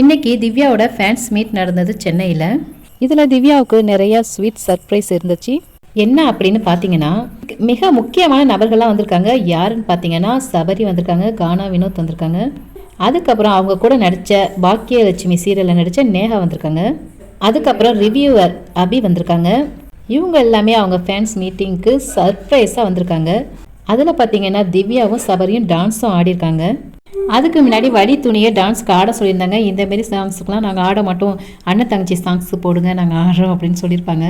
இன்னைக்கு திவ்யாவோட fans meet நடந்தது சென்னையில். இதில் திவ்யாவுக்கு நிறைய ஸ்வீட் சர்ப்ரைஸ் இருந்துச்சு. என்ன அப்படின்னு பார்த்தீங்கன்னா மிக முக்கியமான நபர்கள்லாம் வந்திருக்காங்க. யாருன்னு பார்த்தீங்கன்னா சபரி வந்திருக்காங்க கானா வினோத் வந்திருக்காங்க. அதுக்கப்புறம் அவங்க கூட நடித்த பாக்கியலட்சுமி சீரியலில் நடித்த நேஹா வந்திருக்காங்க. அதுக்கப்புறம் ரிவ்யூவர் அபி வந்திருக்காங்க. இவங்க எல்லாமே அவங்க ஃபேன்ஸ் மீட்டிங்க்கு சர்ப்ரைஸாக வந்திருக்காங்க. அதில் பார்த்தீங்கன்னா திவ்யாவும் சபரியும் டான்ஸும் ஆடிருக்காங்க. அதுக்கு முன்னாடி வழி துணியை டான்ஸ்க்கு ஆட சொல்லியிருந்தாங்க. இந்த மாரி சாங்ஸுக்கெலாம் நாங்கள் ஆட மாட்டோம். அண்ணன் தங்கச்சி சாங்ஸ் போடுங்க நாங்கள் ஆடுறோம் அப்படின்னு சொல்லியிருப்பாங்க.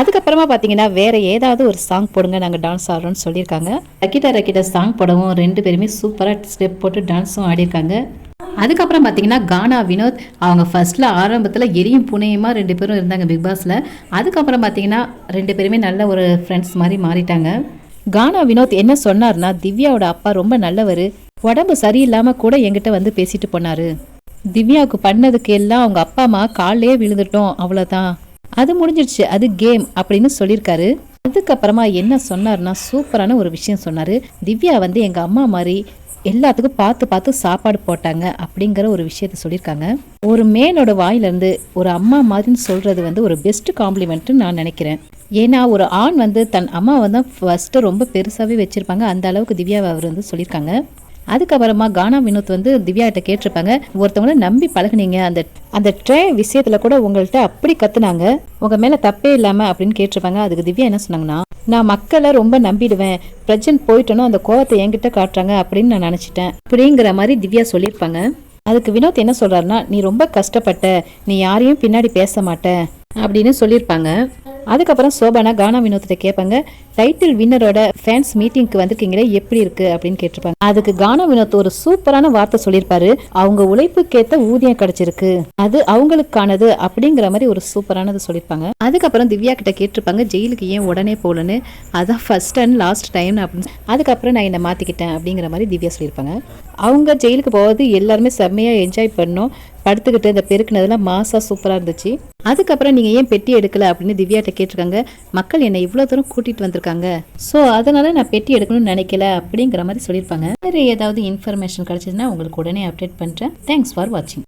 அதுக்கப்புறமா பார்த்தீங்கன்னா வேற ஏதாவது ஒரு சாங் போடுங்க நாங்கள் டான்ஸ் ஆடுறோம்னு சொல்லியிருக்காங்க. ரக்கிட்டா ரக்கிட்டா சாங் போடவும் ரெண்டு பேருமே சூப்பராக ஸ்டெப் போட்டு டான்ஸும் ஆடியிருக்காங்க. அதுக்கப்புறம் பார்த்தீங்கன்னா கானா வினோத் அவங்க ஃபர்ஸ்ட்ல ஆரம்பத்தில் எரியும் புனையுமா ரெண்டு பேரும் இருந்தாங்க பிக் பாஸில் அதுக்கப்புறம் பார்த்தீங்கன்னா ரெண்டு பேருமே நல்ல ஒரு ஃப்ரெண்ட்ஸ் மாதிரி மாறிட்டாங்க. கானா வினோத் என்ன சொன்னார்னா திவ்யாவோட அப்பா ரொம்ப நல்லவர். உடம்பு சரியில்லாமல் கூட என்கிட்ட வந்து பேசிட்டு போனாரு. திவ்யாவுக்கு பண்ணதுக்கு எல்லாம் அவங்க அப்பா அம்மா காலையே விழுந்துட்டோம் அவ்வளோதான் அது முடிஞ்சிடுச்சு அது கேம் அப்படின்னு சொல்லியிருக்காரு. அதுக்கப்புறமா என்ன சொன்னார்னா சூப்பரான ஒரு விஷயம் சொன்னார். திவ்யா வந்து எங்கள் அம்மா மாதிரி எல்லாத்துக்கும் பார்த்து பார்த்து சாப்பாடு போட்டாங்க அப்படிங்கிற ஒரு விஷயத்த சொல்லியிருக்காங்க. ஒரு மேனோட வாயிலிருந்து ஒரு அம்மா மாதிரின்னு சொல்றது வந்து ஒரு பெஸ்ட் காம்ப்ளிமெண்ட்னு நான் நினைக்கிறேன். ஏன்னா ஒரு ஆண் வந்து தன் அம்மாவை தான் ஃபர்ஸ்ட்டு ரொம்ப பெருசாகவே வச்சுருப்பாங்க. அந்த அளவுக்கு திவ்யாவை அவர் வந்து சொல்லியிருக்காங்க. அதுக்கப்புறமா கானா வினோத் வந்து திவ்யா கிட்ட கேட்டிருப்பாங்க. ஒருத்தவங்கள நம்பி பழகுனீங்க. அந்த அந்த ட்ரே விஷயத்துல கூட உங்கள்கிட்ட அப்படி கத்துனாங்க. உங்க மேல தப்பே இல்லாம அப்படின்னு கேட்டிருப்பாங்க. அதுக்கு திவ்யா என்ன சொன்னாங்கன்னா நான் மக்களை ரொம்ப நம்பிடுவேன். பிரஜன் போயிட்டனும் அந்த கோவத்தை என்கிட்ட காட்டுறாங்க அப்படின்னு நான் நினைச்சிட்டேன். அப்படிங்கிற மாதிரி திவ்யா சொல்லியிருப்பாங்க. அதுக்கு வினோத் என்ன சொல்றாருன்னா நீ ரொம்ப கஷ்டப்பட்ட. நீ யாரையும் பின்னாடி பேச மாட்ட. அப்படின்னு சொல்லியிருப்பாங்க. அதுக்கப்புறம் சோபனா கானா வினோத்திட்ட கேட்பாங்க டைட்டில் வின்னரோட ஃபேன்ஸ் மீட்டிங்க்கு வந்திருக்கீங்களே எப்படி இருக்கு அப்படின்னு கேட்டிருப்பாங்க. அதுக்கு கான வினோத் ஒரு சூப்பரான வார்த்தை சொல்லியிருப்பாரு. அவங்க உழைப்புக்கேத்த ஊதியம் கிடைச்சிருக்கு. அது அவங்களுக்கானது அப்படிங்கிற மாதிரி ஒரு சூப்பரானது சொல்லியிருப்பாங்க. அதுக்கப்புறம் திவ்யா கிட்ட கேட்டிருப்பாங்க ஜெயிலுக்கு ஏன் உடனே போகலன்னு? அதான் ஃபர்ஸ்ட் அண்ட் லாஸ்ட் டைம் அப்படின்னு. அதுக்கப்புறம் நான் என்னை மாத்திக்கிட்டேன் அப்படிங்கிற மாதிரி திவ்யா சொல்லியிருப்பாங்க. அவங்க ஜெயிலுக்கு போவது எல்லாருமே செம்மையா என்ஜாய் பண்ணோம். படுத்துக்கிட்டு இந்த பெருக்குனதெல்லாம் மாசா சூப்பராக இருந்துச்சு. அதுக்கப்புறம் நீங்கள் ஏன் பெட்டி எடுக்கல அப்படின்னு திவ்யாட்ட கேட்டிருக்காங்க. மக்கள் என்னை இவ்வளோ தூரம் கூட்டிகிட்டு வந்திருக்காங்க. ஸோ அதனால நான் பெட்டி எடுக்கணும்னு நினைக்கல அப்படிங்கிற மாதிரி சொல்லியிருப்பாங்க. வேறு ஏதாவது இன்ஃபர்மேஷன் கிடச்சிதுன்னா உங்களுக்கு உடனே அப்டேட் பண்ணுறேன் தேங்க்ஸ் ஃபார் வாட்சிங்